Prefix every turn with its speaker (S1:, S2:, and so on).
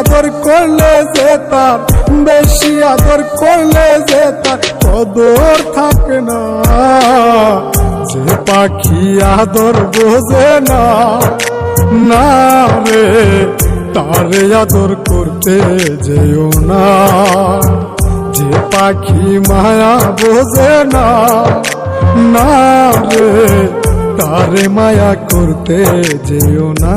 S1: আদর করলে যে তার, বেশি আদর করলে যে তার, কদর থাকে না। যে পাখি আদর বোঝে না না রে, তারে আদর করতে যেও না। যে পাখি মায়া বোঝে না না রে, তারে মায়া করতে যেও না।